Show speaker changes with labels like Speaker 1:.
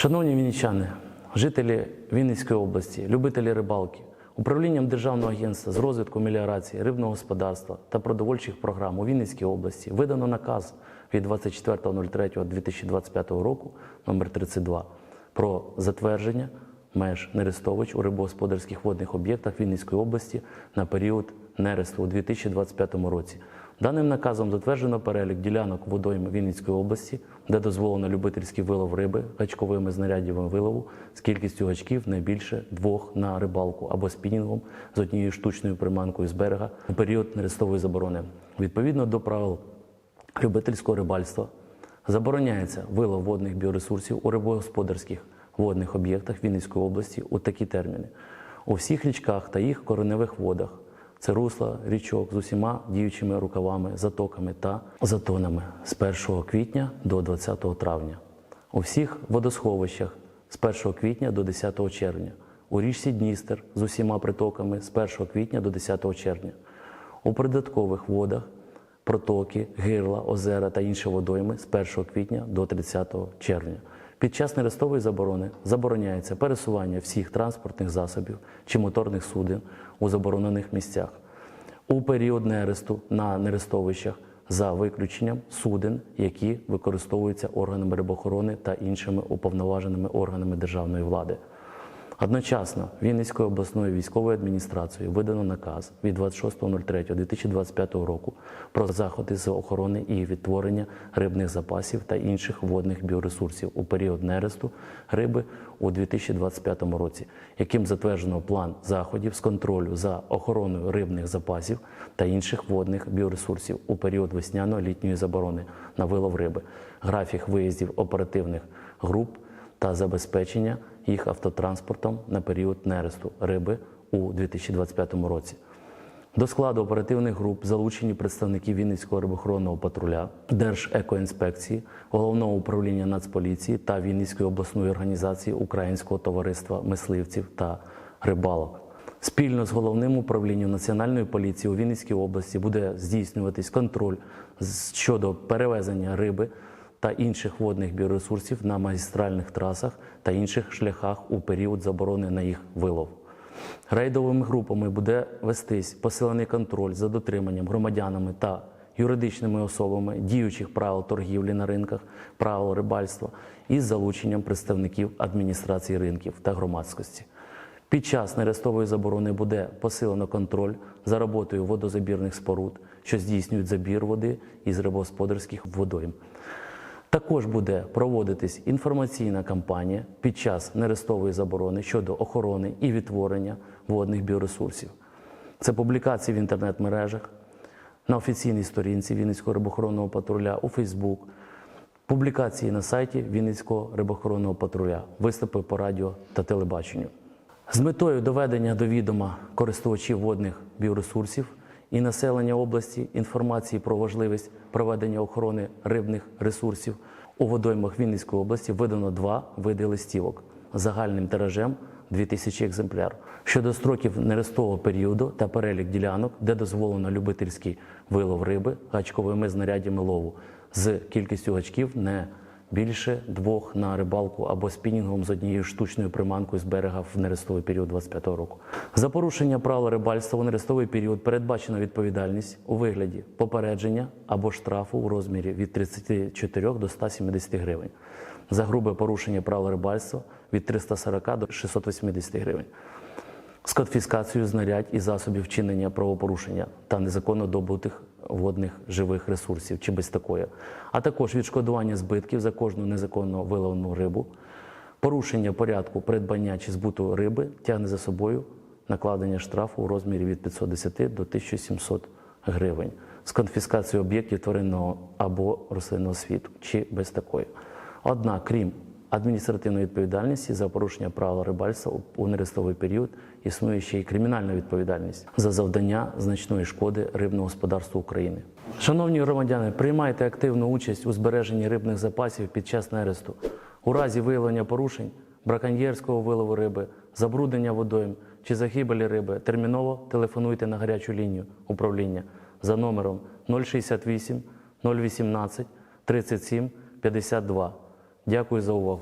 Speaker 1: Шановні вінничани, жителі Вінницької області, любителі рибалки, управлінням Державного агентства з розвитку меліорації, рибного господарства та продовольчих програм у Вінницькій області видано наказ від 24.03.2025 року номер 32 про затвердження меж нерестовищ у рибогосподарських водних об'єктах Вінницької області на період нересту у 2025 році. Даним наказом затверджено перелік ділянок водойм Вінницької області, де дозволено любительський вилов риби гачковими знаряддями вилову з кількістю гачків не більше двох на рибалку або спінінгом з однією штучною приманкою з берега у період нерестової заборони. Відповідно до правил любительського рибальства забороняється вилов водних біоресурсів у рибогосподарських водних об'єктах Вінницької області у такі терміни: у всіх річках та їх кореневих водах. Це русла річок з усіма діючими рукавами, затоками та затонами з 1 квітня до 20 травня, у всіх водосховищах з 1 квітня до 10 червня, у річці Дністер з усіма притоками з 1 квітня до 10 червня, у придаткових водах протоки, гирла, озера та інші водойми з 1 квітня до 30 червня. Під час нерестової заборони забороняється пересування всіх транспортних засобів чи моторних суден у заборонених місцях у період нересту на нерестовищах за виключенням суден, які використовуються органами рибохорони та іншими уповноваженими органами державної влади. Одночасно Вінницькою обласною військовою адміністрацією видано наказ від 26.03.2025 року про заходи з охорони і відтворення рибних запасів та інших водних біоресурсів у період нересту риби у 2025 році, яким затверджено план заходів з контролю за охороною рибних запасів та інших водних біоресурсів у період весняно-літньої заборони на вилов риби, графік виїздів оперативних груп та забезпечення їх автотранспортом на період нересту риби у 2025 році. До складу оперативних груп залучені представники Вінницького рибохоронного патруля, Держекоінспекції, Головного управління Нацполіції та Вінницької обласної організації Українського товариства мисливців та рибалок. Спільно з головним управлінням Національної поліції у Вінницькій області буде здійснюватись контроль щодо перевезення риби та інших водних біоресурсів на магістральних трасах та інших шляхах у період заборони на їх вилов. Рейдовими групами буде вестись посилений контроль за дотриманням громадянами та юридичними особами діючих правил торгівлі на ринках, правил рибальства із залученням представників адміністрації ринків та громадськості. Під час нерестової заборони буде посилено контроль за роботою водозабірних споруд, що здійснюють забір води із рибогосподарських водойм. Також буде проводитись інформаційна кампанія під час нерестової заборони щодо охорони і відтворення водних біоресурсів. Це публікації в інтернет-мережах, на офіційній сторінці Вінницького рибохоронного патруля у Фейсбук, публікації на сайті Вінницького рибохоронного патруля, виступи по радіо та телебаченню. З метою доведення до відома користувачів водних біоресурсів і населення області інформації про важливість проведення охорони рибних ресурсів. У водоймах Вінницької області видано два види листівок. Загальним тиражем 2000 екземпляр. Щодо строків нерестового періоду та перелік ділянок, де дозволено любительський вилов риби гачковими знарядями лову з кількістю гачків не більше двох на рибалку або спінінгом з однією штучною приманкою з берега в нерестовий період 25 року. За порушення правил рибальства у нерестовий період передбачена відповідальність у вигляді попередження або штрафу у розмірі від 34 до 170 гривень. За грубе порушення правил рибальства від 340 до 680 гривень з конфіскацією знарядь і засобів вчинення правопорушення та незаконно добутих водних живих ресурсів чи без такої, а також відшкодування збитків за кожну незаконно виловлену рибу, порушення порядку придбання чи збуту риби тягне за собою накладення штрафу у розмірі від 510 до 1700 гривень з конфіскацією об'єктів тваринного або рослинного світу чи без такої. Однак, крім адміністративної відповідальності за порушення правил рибальства у нерестовий період існує ще й кримінальна відповідальність за завдання значної шкоди рибного господарства України. Шановні громадяни, приймайте активну участь у збереженні рибних запасів під час нересту. У разі виявлення порушень, браконьєрського вилову риби, забруднення водойм чи загибелі риби терміново телефонуйте на гарячу лінію управління за номером 068 018 37 52. Дякую за увагу.